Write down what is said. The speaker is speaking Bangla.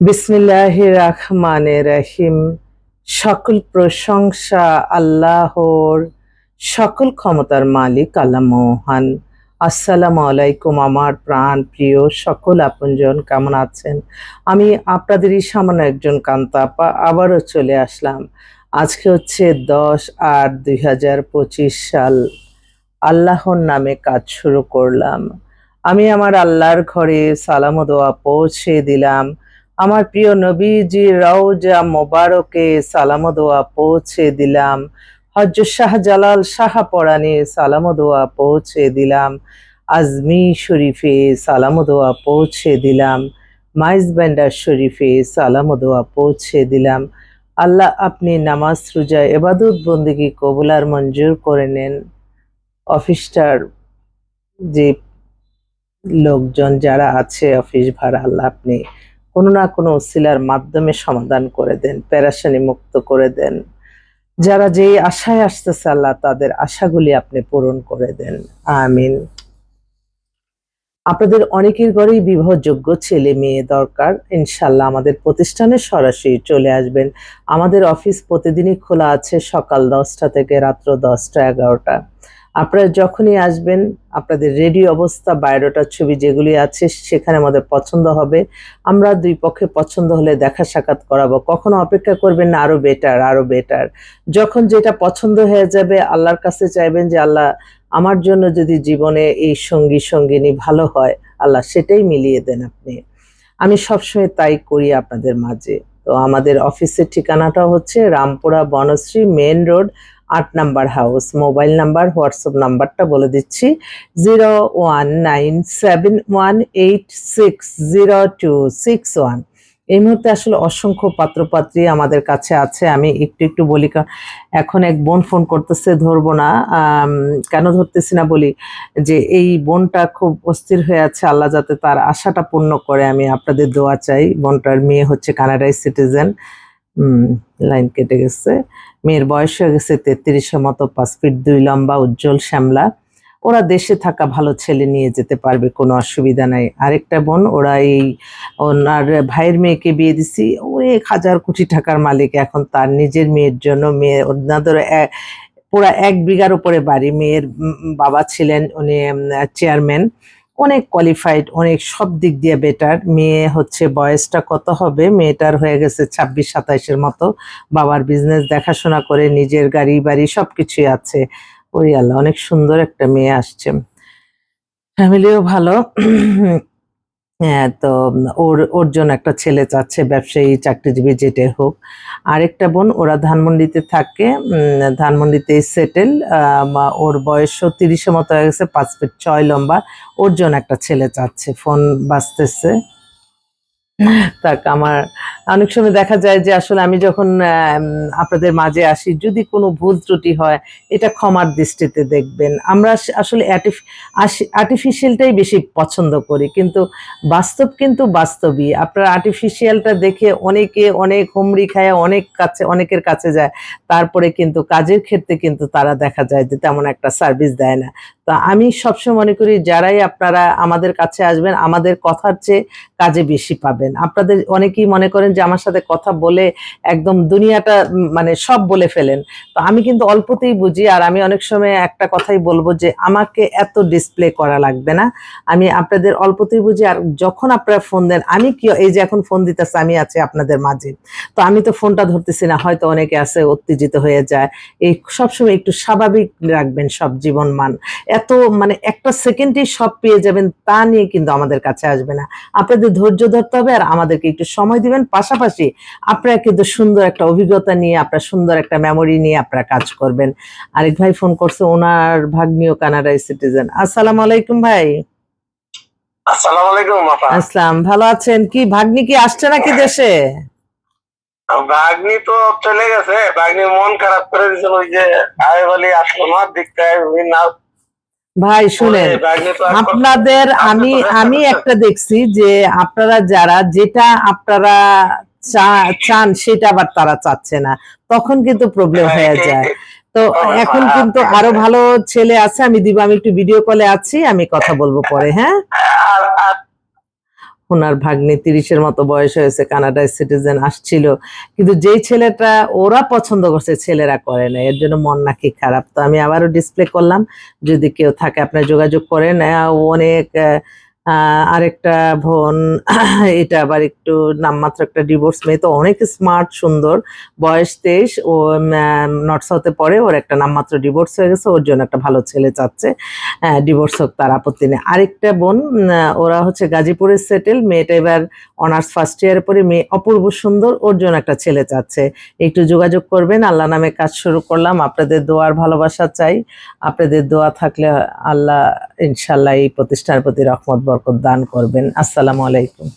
বিসমিল্লাহ রহমান রহিম। সকল প্রশংসা আল্লাহর, সকল ক্ষমতার মালিক আল্লাহ মোহান। আসসালামু আলাইকুম আমার প্রাণ প্রিয় সকল আপনজন, কেমন আছেন? আমি আপনাদেরই সামান্য একজন কান্তাপা, আবারও চলে আসলাম। আজকে হচ্ছে দশ আট দুই সাল। আল্লাহর নামে কাজ শুরু করলাম। আমি আমার আল্লাহর ঘরে সালাম দোয়া পৌঁছে দিলাম। আমার প্রিয় নবীজি, রওজা মোবারকে সালাম দোয়া পৌঁছে দিলাম। হজ শাহজালাল শাহ পরাণে সালাম দোয়া পৌঁছে দিলাম। আজমি শরীফে সালাম দোয়া পৌঁছে দিলাম। মাইজ ব্যান্ডার শরীফে সালাম দোয়া পৌঁছে দিলাম। আল্লাহ আপনি নামাজ, রোজা এবাদত বন্দিগি কবুলার মঞ্জুর করে নেন। অফিসটার যে লোকজন যারা আছে, অফিস ভাড়া আল্লাহ আপনি কোনো না কোনো ওসিলার মাধ্যমে সমাধান করে দেন, প্যারাসানি মুক্ত করে দেন। যারা যেই আশায় আসতেছে আল্লাহ, তাদের আশাগুলি আপনি পূরণ করে দেন। আমিন। আপনাদের অনেকের ঘরেই বিবাহযোগ্য ছেলে মেয়ে দরকার। ইনশাল্লাহ আমাদের প্রতিষ্ঠানে সরাসরি চলে আসবেন। আমাদের অফিস প্রতিদিনই খোলা আছে সকাল দশটা থেকে রাত্র দশটা এগারোটা। আপনারা যখনই আসবেন, আপনাদের রেডি অবস্থা বায়োডাটার ছবি যেগুলি আছে, সেখানে আমাদের পছন্দ হবে। আমরা দুই পক্ষে পছন্দ হলে দেখা সাক্ষাৎ করাবো। কখনো অপেক্ষা করবেন না, আরও বেটার আরও বেটার যখন যেটা পছন্দ হয়ে যাবে, আল্লাহর কাছে চাইবেন যে, আল্লাহ, আমার জন্য যদি জীবনে এই সঙ্গী, সঙ্গিনী ভালো হয়, আল্লাহ সেটাই মিলিয়ে দেন আপনি। আমি সবসময় তাই করি আপনাদের মাঝে। তো আমাদের অফিসের ঠিকানাটা হচ্ছে রামপুরা, বনশ্রী মেন রোড আট number house mobile number WhatsApp নাম্বারটা বলে দিচ্ছি zero one nine seven one eight six zero two six one এই মুহূর্তে আসলে অসংখ্য পাত্রপাত্রী আমাদের কাছে আছে, আমি একটু একটু বলি এখন এক বোন ফোন করতেছে, ধরবো না কেন ধরতেছি না বলি, যে এই বোনটা খুব অস্থির হয়ে আছে, আল্লাহ যাতে তার আশাটা পূর্ণ করে, আমি আপনাদের দোয়া চাই, বোনটার মেয়ে হচ্ছে কানাডায় সিটিজেন লাইন কেটে গেছে। মেয়ের বয়স হয়ে গেছে তেত্রিশের মতো, পাঁচ ফিট দুই লম্বা, উজ্জ্বল, শ্যামলা। ওরা দেশে থাকা ভালো ছেলে নিয়ে যেতে পারবে, কোনো অসুবিধা নাই। আরেকটা বোন, ওরা এই ওনার ভাইয়ের মেয়েকে বিয়ে দিছি অনেক হাজার কোটি টাকার মালিক। এখন তার নিজের মেয়ের জন্য মেয়ে, ওনাদের পুরা এক বিঘার উপরে বাড়ি। মেয়ের বাবা ছিলেন উনি চেয়ারম্যান। অনেক কোয়ালিফাইড অনেক সব দিক দিয়ে বেটার মেয়ে হচ্ছে বয়সটা কত হবে? মেয়েটার হয়ে গেছে ছাব্বিশ, সাতাইশের মতো। বাবার বিজনেস দেখাশোনা করে নিজের গাড়ি, বাড়ি সব কিছুই আছে। ওই আল্লাহ, অনেক সুন্দর একটা মেয়ে আসছে। ফ্যামিলিও ভালো। তো ওর ওর জন্য একটা ছেলে চাচ্ছে ব্যবসায়ী চাকরিজীবী যেটাই হোক। আরেকটা বোন ওরা ধানমন্ডিতে থাকে ধানমন্ডিতে সেটেল ওর বয়সও তিরিশের মতো হয়ে গেছে পাঁচ ফিট ছয় লম্বা। ওর জন্য একটা ছেলে চাচ্ছে ফোন বাঁচতেছে তাক আমার অনেক সময় দেখা যায় যে আসলে আমি যখন আপনাদের মাঝে আসি, যদি কোনো ভুল ত্রুটি হয়, এটা ক্ষমার দৃষ্টিতে দেখবেন। আমরা আস- আসলে আর্টিফিশিয়ালটাই বেশি পছন্দ করি, কিন্তু বাস্তব কিন্তু বাস্তবই। আপনার আর্টিফিশিয়ালটা দেখে অনেকে অনেক হুমড়ি খায়, অনেক কাছে, অনেকের কাছে যায়, তারপরে কিন্তু কাজের ক্ষেত্রে কিন্তু তারা দেখা যায় যে তেমন একটা সার্ভিস দেয় না। তো আমি সবসময় মনে করি যারাই আপনারা আমাদের কাছে আসবেন, আমাদের কথার চেয়ে কাজে বেশি পাবেন। আপনাদের অনেকেই মনে করেন যে আমার সাথে কথা বলে একদম দুনিয়াটা মানে সব বলে ফেলেন। তো আমি কিন্তু অল্পতেই বুঝি আর আমি অনেক সময় একটা কথাই বলব যে আমাকে এত ডিসপ্লে করা লাগবে না। আমি আপনাদের অল্পতেই বুঝি আর যখন আপনারা ফোন দেন, আমি কি, এই যে এখন ফোন দিতেছে, আমি আছি আপনাদের মাঝে। তো আমি তো ফোনটা ধরতেছি না, হয়তো অনেকে আছে, উত্তেজিত হয়ে যায়। এই সবসময় একটু স্বাভাবিক রাখবেন সব জীবন মান এত মানে একটা সেকেন্ডেই সব পেয়ে যাবেন তা নিয়ে কিন্তু আমাদের কাছে আসবে না। আপনাদের ধৈর্য ধরতে হবে আর আমাদেরকে একটু সময় দিবেন। পাশাপাশি আপনারা কিন্তু সুন্দর একটা অভিজ্ঞতা নিয়ে আপনার সুন্দর একটা মেমোরি নিয়ে আপনারা কাজ করবেন। আরেক ভাই ফোন করছে ওনার ভাগ্নিও কানাডায় সিটিজেন আসসালামু আলাইকুম ভাই। আসসালামু আলাইকুম আসসালাম ভালো আছেন? কি ভাগ্নি কি আসছে নাকি দেশে? ভাগ্নি তো চলে গেছে। ভাগ্নি মন খারাপ করে দিয়েছিল ওই যে আয় বলি আসলো না দেখতে না ভাই শুনেন ভাগ্নি তো আর- আপনাদের আমি আমি একটা দেখছি যে আপনারা যারা যেটা আপনারা চান সেটা আবার তারা চাচ্ছে না। তখন কিন্তু প্রবলেম হ্যাঁ, হয়ে যায়। তো হ্যাঁ, এখন হ্যাঁ, কিন্তু হ্যাঁ। আরও ভালো ছেলে আছে আমি দিব আমি একটু ভিডিও কলে আছি আমি কথা বলব পরে হ্যাঁ? ওনার ভাগ্নি তিরিশের মতো বয়স হয়েছে, কানাডায় সিটিজেন আসছিল। কিন্তু যেই ছেলেটা ওরা পছন্দ করছে, ছেলেরা করে না, এর জন্য মন নাকি খারাপ। তো আমি আবারও ডিসপ্লে করলাম, যদি কেউ থাকে আপনার যোগাযোগ করেন অনেক আরেকটা বোন, এটা আবার একটু নামমাত্র একটা ডিভোর্স মেয়ে, তো অনেক স্মার্ট সুন্দর। বয়স তেইশ, ও নর্থ সাউথে পড়ে, ওর একটা নামমাত্র ডিভোর্স হয়ে গেছে, ওর জন্য একটা ভালো ছেলে চাচ্ছে। ডিভোর্স হোক তার আপত্তি নেই। আরেকটা বোন ওরা হচ্ছে গাজীপুরে সেটেল মেয়েটা এবার অনার্স ফার্স্ট ইয়ারে পরে মেয়ে অপূর্ব সুন্দর, ওর জন্য একটা ছেলে চাচ্ছে। একটু যোগাযোগ করবেন, আল্লাহ নামে কাজ শুরু করলাম। আপনাদের দোয়ার ভালোবাসা চাই। আপনাদের দোয়া থাকলে আল্লাহ ইনশাল্লাহ এই প্রতিষ্ঠানের প্রতি রহমত বরকত দান করবেন। আসসালামু আলাইকুম।